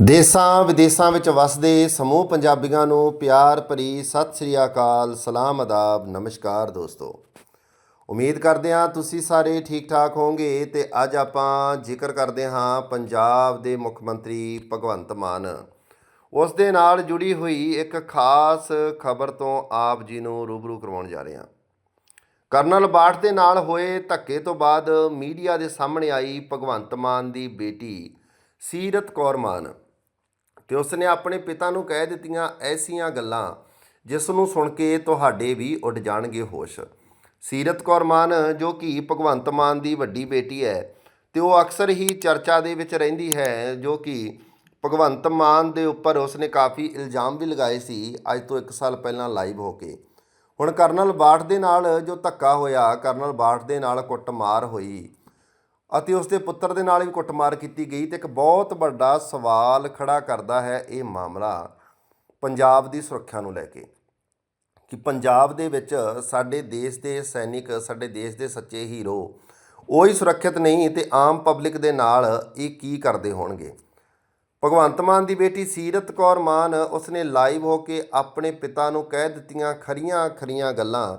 ਦੇਸਾਂ ਵਿਦੇਸਾਂ ਵਿੱਚ ਵਸਦੇ ਸਮੂਹ ਪੰਜਾਬੀਆਂ ਨੂੰ ਪਿਆਰ ਭਰੀ ਸਤਿ ਸ੍ਰੀ ਅਕਾਲ, ਸਲਾਮ ਅਦਾਬ, ਨਮਸਕਾਰ ਦੋਸਤੋ। ਉਮੀਦ ਕਰਦੇ ਹਾਂ ਤੁਸੀਂ ਸਾਰੇ ਠੀਕ ਠਾਕ ਹੋਵੋਗੇ ਤੇ ਅੱਜ ਆਪਾਂ ਜ਼ਿਕਰ ਕਰਦੇ ਹਾਂ ਪੰਜਾਬ ਦੇ ਮੁੱਖ ਮੰਤਰੀ ਭਗਵੰਤ ਮਾਨ। ਉਸ ਦੇ ਨਾਲ ਜੁੜੀ ਹੋਈ ਇੱਕ ਖਾਸ ਖਬਰ ਤੋਂ ਆਪ ਜੀ ਨੂੰ ਰੂਬਰੂ ਕਰਵਾਉਣ ਜਾ ਰਹੇ ਹਾਂ। ਕਰਨਲ ਬਾਠ ਦੇ ਨਾਲ ਹੋਏ ਧੱਕੇ ਤੋਂ ਬਾਅਦ ਮੀਡੀਆ ਦੇ ਸਾਹਮਣੇ ਆਈ ਭਗਵੰਤ ਮਾਨ ਦੀ ਬੇਟੀ ਸੀਰਤ ਕੌਰ ਮਾਨ। ਤੇ ਉਸਨੇ ਆਪਣੇ ਪਿਤਾ ਨੂੰ ਕਹਿ ਦਿੱਤੀਆਂ ਐਸੀਆਂ ਗੱਲਾਂ, ਜਿਸ ਨੂੰ ਸੁਣ ਕੇ ਤੁਹਾਡੇ ਵੀ ਉੱਡ ਜਾਣਗੇ ਹੋਸ਼। ਸੀਰਤ ਕੌਰ ਮਾਨ, ਜੋ ਕਿ ਭਗਵੰਤ ਮਾਨ ਦੀ ਵੱਡੀ ਬੇਟੀ ਹੈ, ਤੇ ਉਹ ਅਕਸਰ ਹੀ ਚਰਚਾ ਦੇ ਵਿੱਚ ਰਹਿੰਦੀ ਹੈ, ਜੋ ਕਿ ਭਗਵੰਤ ਮਾਨ ਦੇ ਉੱਪਰ ਉਸਨੇ ਕਾਫੀ ਇਲਜ਼ਾਮ ਵੀ ਲਗਾਏ ਸੀ, ਅੱਜ ਤੋਂ 1 ਸਾਲ ਪਹਿਲਾਂ ਲਾਈਵ ਹੋ ਕੇ। ਹੁਣ ਕਰਨਲ ਬਾਠ ਦੇ ਨਾਲ ਜੋ ਧੱਕਾ ਹੋਇਆ, ਕਰਨਲ ਬਾਠ ਦੇ ਨਾਲ ਕੁੱਟਮਾਰ ਹੋਈ। ਅਤੇ ਉਸ ਦੇ ਪੁੱਤਰ ਦੇ ਨਾਲ ਵੀ ਕੁੱਟਮਾਰ ਕੀਤੀ ਗਈ ਤੇ ਇੱਕ ਬਹੁਤ ਵੱਡਾ ਸਵਾਲ ਖੜਾ ਕਰਦਾ ਹੈ ਇਹ ਮਾਮਲਾ ਪੰਜਾਬ ਦੀ ਸੁਰੱਖਿਆ ਨੂੰ ਲੈ ਕੇ ਕਿ ਪੰਜਾਬ ਦੇ ਵਿੱਚ ਸਾਡੇ ਦੇਸ਼ ਦੇ ਸੈਨਿਕ, ਸਾਡੇ ਦੇਸ਼ ਦੇ ਸੱਚੇ ਹੀਰੋ, ਉਹ ਹੀ ਸੁਰੱਖਿਅਤ ਨਹੀਂ ਤੇ ਆਮ ਪਬਲਿਕ ਦੇ ਨਾਲ ਇਹ ਕੀ ਕਰਦੇ ਹੋਣਗੇ? ਭਗਵੰਤ ਮਾਨ ਦੀ ਬੇਟੀ ਸੀਰਤ ਕੌਰ ਮਾਨ ਉਸਨੇ ਲਾਈਵ ਹੋ ਕੇ ਆਪਣੇ ਪਿਤਾ ਨੂੰ ਕਹਿ ਦਿੱਤੀਆਂ ਖਰੀਆਂ ਖਰੀਆਂ ਗੱਲਾਂ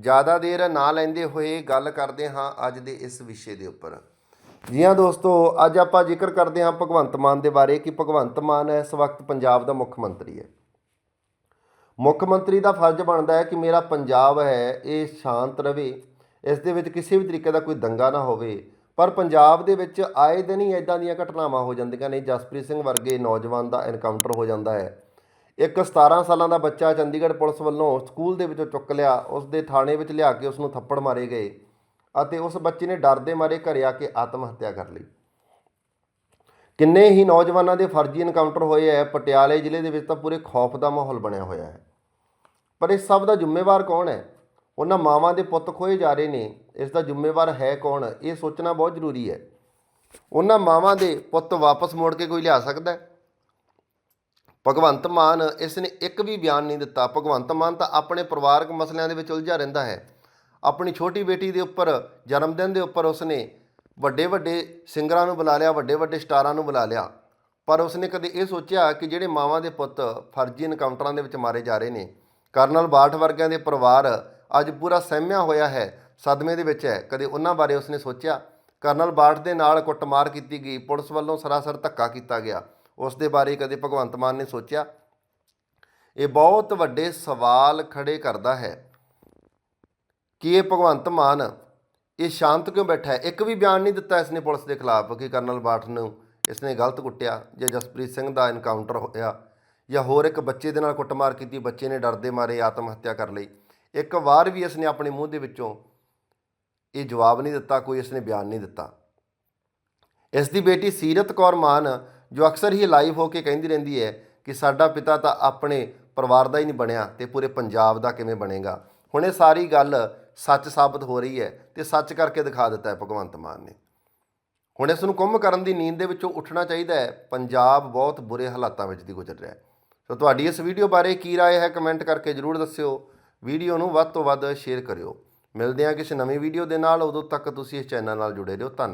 ਜ਼ਿਆਦਾ ਦੇਰ ਨਾ ਲੈਂਦੇ ਹੋਏ ਗੱਲ ਕਰਦੇ ਹਾਂ ਅੱਜ ਦੇ ਇਸ ਵਿਸ਼ੇ ਦੇ ਉੱਪਰ। ਜੀ ਹਾਂ ਦੋਸਤੋ, ਅੱਜ ਆਪਾਂ ਜ਼ਿਕਰ ਕਰਦੇ ਹਾਂ ਭਗਵੰਤ ਮਾਨ ਦੇ ਬਾਰੇ ਕਿ ਭਗਵੰਤ ਮਾਨ ਇਸ ਵਕਤ ਪੰਜਾਬ ਦਾ ਮੁੱਖ ਮੰਤਰੀ ਹੈ। ਮੁੱਖ ਮੰਤਰੀ ਦਾ ਫਰਜ਼ ਬਣਦਾ ਹੈ ਕਿ ਮੇਰਾ ਪੰਜਾਬ ਹੈ, ਇਹ ਸ਼ਾਂਤ ਰਵੇ, ਇਸ ਦੇ ਵਿੱਚ ਕਿਸੇ ਵੀ ਤਰੀਕੇ ਦਾ ਕੋਈ ਦੰਗਾ ਨਾ ਹੋਵੇ। ਪਰ ਪੰਜਾਬ ਦੇ ਵਿੱਚ ਆਏ ਦਿਨ ਹੀ ਇਦਾਂ ਦੀਆਂ ਘਟਨਾਵਾਂ ਹੋ ਜਾਂਦੀਆਂ ਨੇ। ਜਸਪ੍ਰੀਤ ਸਿੰਘ ਵਰਗੇ ਨੌਜਵਾਨ ਦਾ ਐਨਕਾਊਂਟਰ ਹੋ ਜਾਂਦਾ ਹੈ। ਇੱਕ 17 ਸਾਲਾਂ ਦਾ ਬੱਚਾ ਚੰਡੀਗੜ੍ਹ ਪੁਲਿਸ ਵੱਲੋਂ ਸਕੂਲ ਦੇ ਵਿੱਚੋਂ ਚੁੱਕ ਲਿਆ, ਉਸ ਦੇ ਥਾਣੇ ਵਿੱਚ ਲਿਆ ਕੇ ਉਸ ਨੂੰ ਥੱਪੜ ਮਾਰੇ ਗਏ ਅਤੇ ਉਸ ਬੱਚੇ ਨੇ ਡਰ ਦੇ ਮਾਰੇ ਘਰੇ ਆ ਕੇ ਆਤਮ ਹੱਤਿਆ ਕਰ ਲਈ। ਕਿੰਨੇ ਹੀ ਨੌਜਵਾਨਾਂ ਦੇ ਫਰਜ਼ੀ ਐਨਕਾਊਂਟਰ ਹੋਏ ਹੈ, ਪਟਿਆਲੇ ਜ਼ਿਲ੍ਹੇ ਦੇ ਵਿੱਚ ਤਾਂ ਪੂਰੇ ਖੌਫ ਦਾ ਮਾਹੌਲ ਬਣਿਆ ਹੋਇਆ ਹੈ। ਪਰ ਇਸ ਸਭ ਦਾ ਜ਼ਿੰਮੇਵਾਰ ਕੌਣ ਹੈ? ਉਹਨਾਂ ਮਾਵਾਂ ਦੇ ਪੁੱਤ ਖੋਏ ਜਾ ਰਹੇ ਨੇ, ਇਸ ਦਾ ਜ਼ਿੰਮੇਵਾਰ ਹੈ ਕੌਣ? ਇਹ ਸੋਚਣਾ ਬਹੁਤ ਜ਼ਰੂਰੀ ਹੈ। ਉਹਨਾਂ ਮਾਵਾਂ ਦੇ ਪੁੱਤ ਵਾਪਸ ਮੋੜ ਕੇ ਕੋਈ ਲਿਆ ਸਕਦਾ ਹੈ? ਭਗਵੰਤ ਮਾਨ ਇਸ ਨੇ ਇੱਕ ਵੀ ਬਿਆਨ ਨਹੀਂ ਦਿੱਤਾ। ਭਗਵੰਤ ਮਾਨ ਤਾਂ ਆਪਣੇ ਪਰਿਵਾਰਕ ਮਸਲਿਆਂ ਦੇ ਵਿੱਚ ਉਲਝਿਆ ਰਹਿੰਦਾ ਹੈ। ਆਪਣੀ ਛੋਟੀ ਬੇਟੀ ਦੇ ਉੱਪਰ ਜਨਮ ਦਿਨ ਦੇ ਉੱਪਰ ਉਸਨੇ ਵੱਡੇ ਵੱਡੇ ਸਿੰਗਰਾਂ ਨੂੰ ਬੁਲਾ ਲਿਆ ਵੱਡੇ ਵੱਡੇ ਸਟਾਰਾਂ ਨੂੰ ਬੁਲਾ ਲਿਆ। ਪਰ ਉਸਨੇ ਕਦੇ ਇਹ ਸੋਚਿਆ ਕਿ ਜਿਹੜੇ ਮਾਵਾਂ ਦੇ ਪੁੱਤ ਫਰਜ਼ੀ ਇਨਕਾਊਂਟਰਾਂ ਦੇ ਵਿੱਚ ਮਾਰੇ ਜਾ ਰਹੇ ਨੇ, ਕਰਨਲ ਬਾਠ ਵਰਗਿਆਂ ਦੇ ਪਰਿਵਾਰ ਅੱਜ ਪੂਰਾ ਸਹਿਮਿਆ ਹੋਇਆ ਹੈ, ਸਦਮੇ ਦੇ ਵਿੱਚ ਹੈ। ਕਦੇ ਉਹਨਾਂ ਬਾਰੇ ਉਸਨੇ ਸੋਚਿਆ? ਕਰਨਲ ਬਾਠ ਦੇ ਨਾਲ ਕੁੱਟਮਾਰ ਕੀਤੀ ਗਈ, ਪੁਲਿਸ ਵੱਲੋਂ ਸਰਾਸਰ ਧੱਕਾ ਕੀਤਾ ਗਿਆ। ਉਸ ਦੇ ਬਾਰੇ ਕਦੇ ਭਗਵੰਤ ਮਾਨ ਨੇ ਸੋਚਿਆ? ਇਹ ਬਹੁਤ ਵੱਡੇ ਸਵਾਲ ਖੜੇ ਕਰਦਾ ਹੈ ਕਿ ਇਹ ਭਗਵੰਤ ਮਾਨ ਇਹ ਸ਼ਾਂਤ ਕਿਉਂ ਬੈਠਾ ਹੈ? ਇੱਕ ਵੀ ਬਿਆਨ ਨਹੀਂ ਦਿੱਤਾ ਇਸਨੇ ਪੁਲਿਸ ਦੇ ਖਿਲਾਫ ਕਿ ਕਰਨਲ ਬਾਠ ਨੂੰ ਇਸਨੇ ਗਲਤ ਕੁੱਟਿਆ ਜਾਂ ਜਸਪ੍ਰੀਤ ਸਿੰਘ ਦਾ ਇਨਕਾਊਂਟਰ ਹੋਇਆ ਜਾਂ ਹੋਰ ਇੱਕ ਬੱਚੇ ਦੇ ਨਾਲ ਕੁੱਟਮਾਰ ਕੀਤੀ, ਬੱਚੇ ਨੇ ਡਰਦੇ ਮਾਰੇ ਆਤਮ ਹੱਤਿਆ ਕਰ ਲਈ। ਇੱਕ ਵਾਰ ਵੀ ਇਸਨੇ ਆਪਣੇ ਮੂੰਹ ਦੇ ਵਿੱਚੋਂ ਇਹ ਜਵਾਬ ਨਹੀਂ ਦਿੱਤਾ, ਕੋਈ ਇਸਨੇ ਬਿਆਨ ਨਹੀਂ ਦਿੱਤਾ। ਇਸ ਦੀ ਬੇਟੀ ਸੀਰਤ ਕੌਰ ਮਾਨ ਜੋ ਅਕਸਰ ਹੀ ਲਾਈਵ ਹੋ ਕੇ ਕਹਿੰਦੀ ਰਹਿੰਦੀ ਹੈ ਕਿ ਸਾਡਾ ਪਿਤਾ ਤਾਂ ਆਪਣੇ ਪਰਿਵਾਰ ਦਾ ਹੀ ਨਹੀਂ ਬਣਿਆ ਤੇ ਪੂਰੇ ਪੰਜਾਬ ਦਾ ਕਿਵੇਂ ਬਣੇਗਾ ਹੁਣ ਇਹ ਸਾਰੀ ਗੱਲ ਸੱਚ ਸਾਬਤ ਹੋ ਰਹੀ ਹੈ ਤੇ ਸੱਚ ਕਰਕੇ ਦਿਖਾ ਦਿੱਤਾ ਹੈ ਭਗਵੰਤ ਮਾਨ ਨੇ ਹੁਣ ਇਸ ਨੂੰ ਕੁੰਭ ਕਰਨ ਦੀ ਨੀਂਦ ਦੇ ਵਿੱਚੋਂ ਉੱਠਣਾ ਚਾਹੀਦਾ ਹੈ ਪੰਜਾਬ ਬਹੁਤ ਬੁਰੇ ਹਾਲਾਤਾਂ ਵਿੱਚ ਦੀ ਗੁਜ਼ਰ ਰਿਹਾ ਹੈ ਸੋ ਤੁਹਾਡੀ ਇਸ ਵੀਡੀਓ ਬਾਰੇ ਕੀ رائے ਹੈ ਕਮੈਂਟ ਕਰਕੇ ਜਰੂਰ ਦੱਸਿਓ ਵੀਡੀਓ ਨੂੰ ਵੱਧ ਤੋਂ ਵੱਧ ਸ਼ੇਅਰ ਕਰਿਓ ਮਿਲਦੇ ਹਾਂ ਕਿਸੇ ਨਵੀਂ ਵੀਡੀਓ ਦੇ ਨਾਲ ਉਦੋਂ ਤੱਕ ਤੁਸੀਂ ਇਸ ਚੈਨਲ ਨਾਲ ਜੁੜੇ ਰਹੋ ਧੰਨਵਾਦ